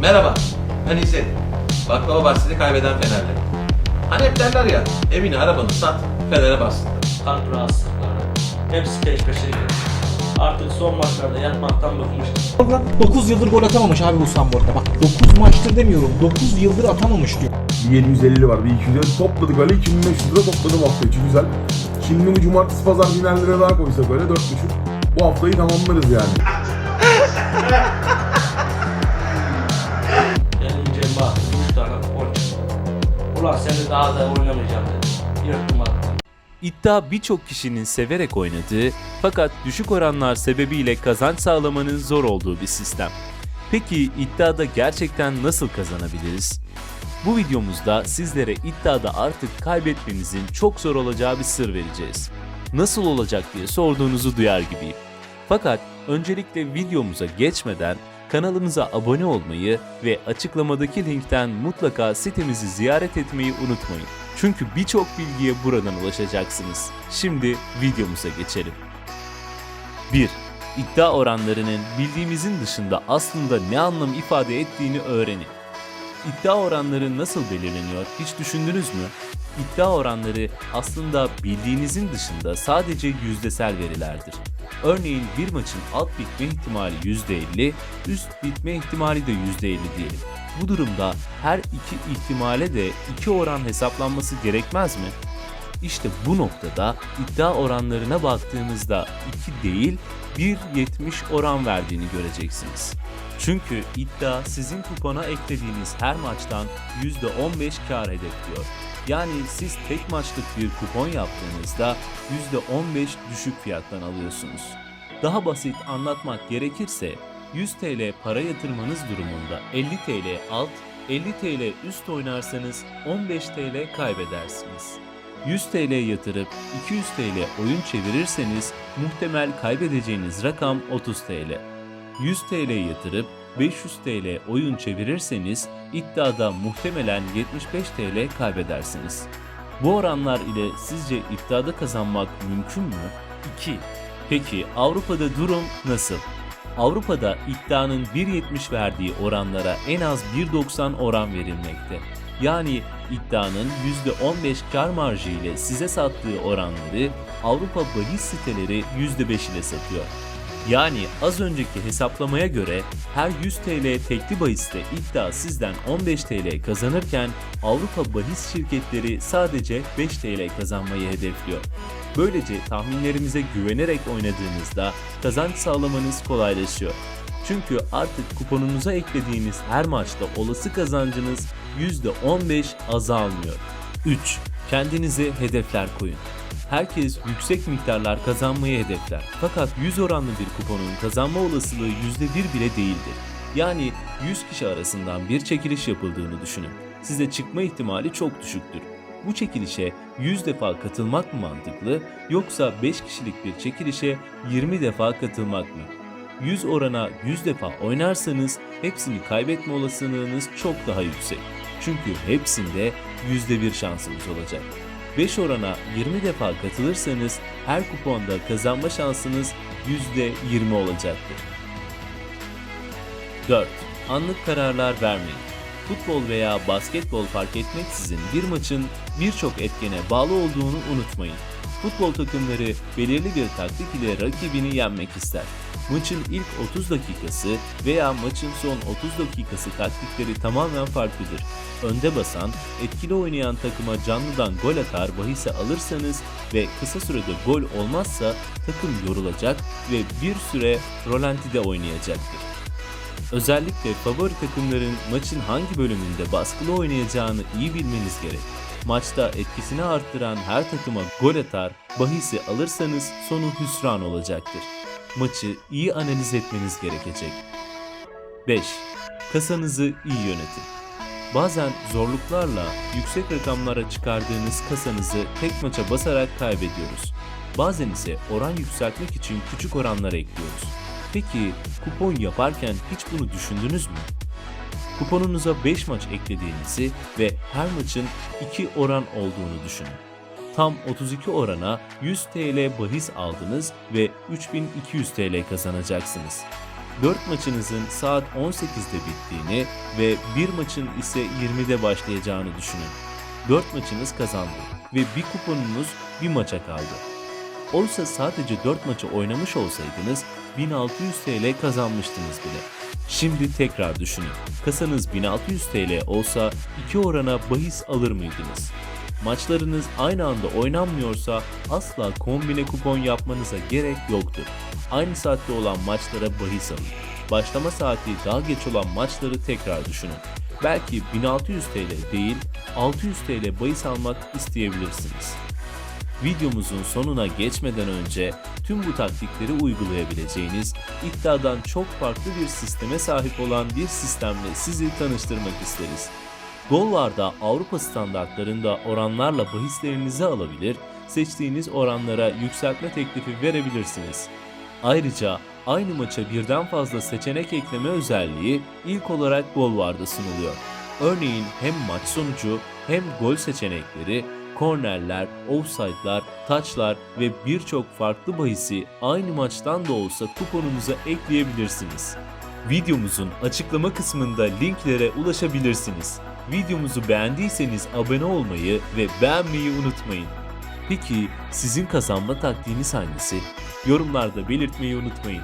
Merhaba, ben İzzet. Baklava bahsini kaybeden Fenerli. Hani hep derler ya, evini arabanı sat, Fener'e bastın. kalp rahatsızlıkları. Hepsi peş peşe geliyor. Artık son maçlarda yatmaktan bıkmıştım. 9 yıldır gol atamamış abi bu Sambor'da. Bak 9 maçtır demiyorum. 9 yıldır atamamış diyor. Bir 750 var, bir 250 topladık öyle 2500 lira topladım hafta içi güzel. Şimdi bu cumartesi pazar finallere daha koysak öyle 4,5. Bu haftayı tamamlarız yani. Ulan seni daha da oynamayacağım attım. İddia birçok kişinin severek oynadığı fakat düşük oranlar sebebiyle kazanç sağlamanın zor olduğu bir sistem. Peki iddiada gerçekten nasıl kazanabiliriz? Bu videomuzda sizlere iddiada artık kaybetmenizin çok zor olacağı bir sır vereceğiz. Nasıl olacak diye sorduğunuzu duyar gibiyim. Fakat öncelikle videomuza geçmeden kanalımıza abone olmayı ve açıklamadaki linkten mutlaka sitemizi ziyaret etmeyi unutmayın. Çünkü birçok bilgiye buradan ulaşacaksınız. Şimdi videomuza geçelim. 1. İddia oranlarının bildiğimizin dışında aslında ne anlam ifade ettiğini öğrenin. İddia oranları nasıl belirleniyor hiç düşündünüz mü? İddia oranları aslında bildiğinizin dışında sadece yüzdesel verilerdir. Örneğin bir maçın alt bitme ihtimali %50, üst bitme ihtimali de %50 diyelim. Bu durumda her iki ihtimale de iki oran hesaplanması gerekmez mi? İşte bu noktada iddia oranlarına baktığımızda 2 değil 1.70 oran verdiğini göreceksiniz. Çünkü iddia sizin kupona eklediğiniz her maçtan %15 kar hedefliyor. Yani siz tek maçlık bir kupon yaptığınızda %15 düşük fiyattan alıyorsunuz. Daha basit anlatmak gerekirse 100 TL para yatırmanız durumunda 50 TL alt, 50 TL üst oynarsanız 15 TL kaybedersiniz. 100 TL yatırıp 200 TL oyun çevirirseniz muhtemel kaybedeceğiniz rakam 30 TL. 100 TL yatırıp 500 TL oyun çevirirseniz iddiada muhtemelen 75 TL kaybedersiniz. Bu oranlar ile sizce iddiada kazanmak mümkün mü? 2. Peki Avrupa'da durum nasıl? Avrupa'da iddianın 1.70 verdiği oranlara en az 1.90 oran verilmekte. Yani iddianın %15 kar marjı ile size sattığı oranları Avrupa bahis siteleri %5 ile satıyor. Yani az önceki hesaplamaya göre her 100 TL tekli bahiste iddia sizden 15 TL kazanırken Avrupa bahis şirketleri sadece 5 TL kazanmayı hedefliyor. Böylece tahminlerimize güvenerek oynadığınızda kazanç sağlamanız kolaylaşıyor. Çünkü artık kuponunuza eklediğiniz her maçta olası kazancınız %15 azalmıyor. 3. Kendinize hedefler koyun. Herkes yüksek miktarlar kazanmayı hedefler. Fakat 100 oranlı bir kuponun kazanma olasılığı %1 bile değildir. Yani 100 kişi arasından bir çekiliş yapıldığını düşünün. Size çıkma ihtimali çok düşüktür. Bu çekilişe 100 defa katılmak mı mantıklı yoksa 5 kişilik bir çekilişe 20 defa katılmak mı? 100 orana 100 defa oynarsanız hepsini kaybetme olasılığınız çok daha yüksek. Çünkü hepsinde %1 şansınız olacak. 5 orana 20 defa katılırsanız her kuponda kazanma şansınız %20 olacaktır. 4. Anlık kararlar vermeyin. Futbol veya basketbol fark etmeksizin bir maçın birçok etkene bağlı olduğunu unutmayın. Futbol takımları belirli bir taktik ile rakibini yenmek ister. Maçın ilk 30 dakikası veya maçın son 30 dakikası taktikleri tamamen farklıdır. Önde basan, etkili oynayan takıma canlıdan gol atar bahise alırsanız ve kısa sürede gol olmazsa takım yorulacak ve bir süre rolantide oynayacaktır. Özellikle favori takımların maçın hangi bölümünde baskılı oynayacağını iyi bilmeniz gerek. Maçta etkisini arttıran her takıma gol atar, bahisi alırsanız sonu hüsran olacaktır. Maçı iyi analiz etmeniz gerekecek. 5. Kasanızı iyi yönetin. Bazen zorluklarla yüksek rakamlara çıkardığınız kasanızı tek maça basarak kaybediyoruz. Bazen ise oran yükseltmek için küçük oranlar ekliyoruz. Peki kupon yaparken hiç bunu düşündünüz mü? Kuponunuza 5 maç eklediğinizi ve her maçın 2 oran olduğunu düşünün. Tam 32 orana 100 TL bahis aldınız ve 3200 TL kazanacaksınız. 4 maçınızın saat 18'de bittiğini ve bir maçın ise 20'de başlayacağını düşünün. 4 maçınız kazandı ve bir kuponunuz bir maça kaldı. Oysa sadece 4 maçı oynamış olsaydınız 1600 TL kazanmıştınız bile. Şimdi tekrar düşünün. Kasanız 1600 TL olsa iki orana bahis alır mıydınız? Maçlarınız aynı anda oynanmıyorsa asla kombine kupon yapmanıza gerek yoktur. Aynı saatte olan maçlara bahis alın. Başlama saati daha geç olan maçları tekrar düşünün. Belki 1600 TL değil 600 TL bahis almak isteyebilirsiniz. Videomuzun sonuna geçmeden önce tüm bu taktikleri uygulayabileceğiniz iddiadan çok farklı bir sisteme sahip olan bir sistemle sizi tanıştırmak isteriz. Golvar'da Avrupa standartlarında oranlarla bahislerinizi alabilir, seçtiğiniz oranlara yükseltme teklifi verebilirsiniz. Ayrıca aynı maça birden fazla seçenek ekleme özelliği ilk olarak Golvar'da sunuluyor. Örneğin hem maç sonucu hem gol seçenekleri, kornerler, offside'lar, taçlar ve birçok farklı bahisi aynı maçtan da olsa kuponunuza ekleyebilirsiniz. Videomuzun açıklama kısmında linklere ulaşabilirsiniz. Videomuzu beğendiyseniz abone olmayı ve beğenmeyi unutmayın. Peki sizin kazanma taktiğiniz hangisi? Yorumlarda belirtmeyi unutmayın.